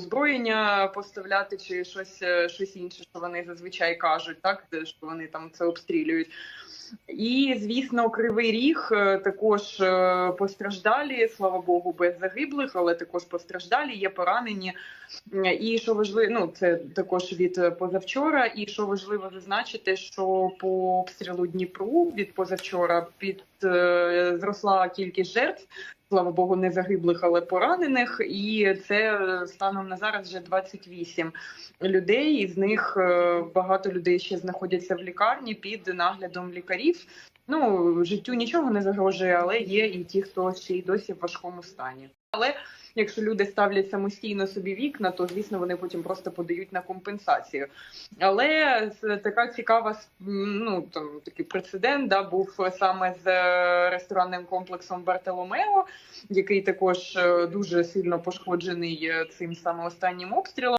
озброєння поставляти чи щось, е, щось інше, що вони зазвичай кажуть, так що вони там це обстрілюють. І звісно, кривий ріг е, також е, постраждалі, слава Богу, без загиблих, але також постраждалі, є поранені. І що важливо, ну це також від позавчора. І що важливо зазначити, що по обстрілу Дніпру від позавчора під е, зросла кількість жертв. Слава Богу, не загиблих, але поранених. І це станом на зараз вже 28 людей. Із них багато людей ще знаходяться в лікарні під наглядом лікарів. Ну життю нічого не загрожує, але є і ті, хто ще й досі в важкому стані. Але якщо люди ставлять самостійно собі вікна, то звісно вони потім просто подають на компенсацію. Але така цікава ну там такий прецедент да, був саме з е, ресторанним комплексом Бартоломео, який також е, дуже сильно пошкоджений е, цим саме останнім обстрілом.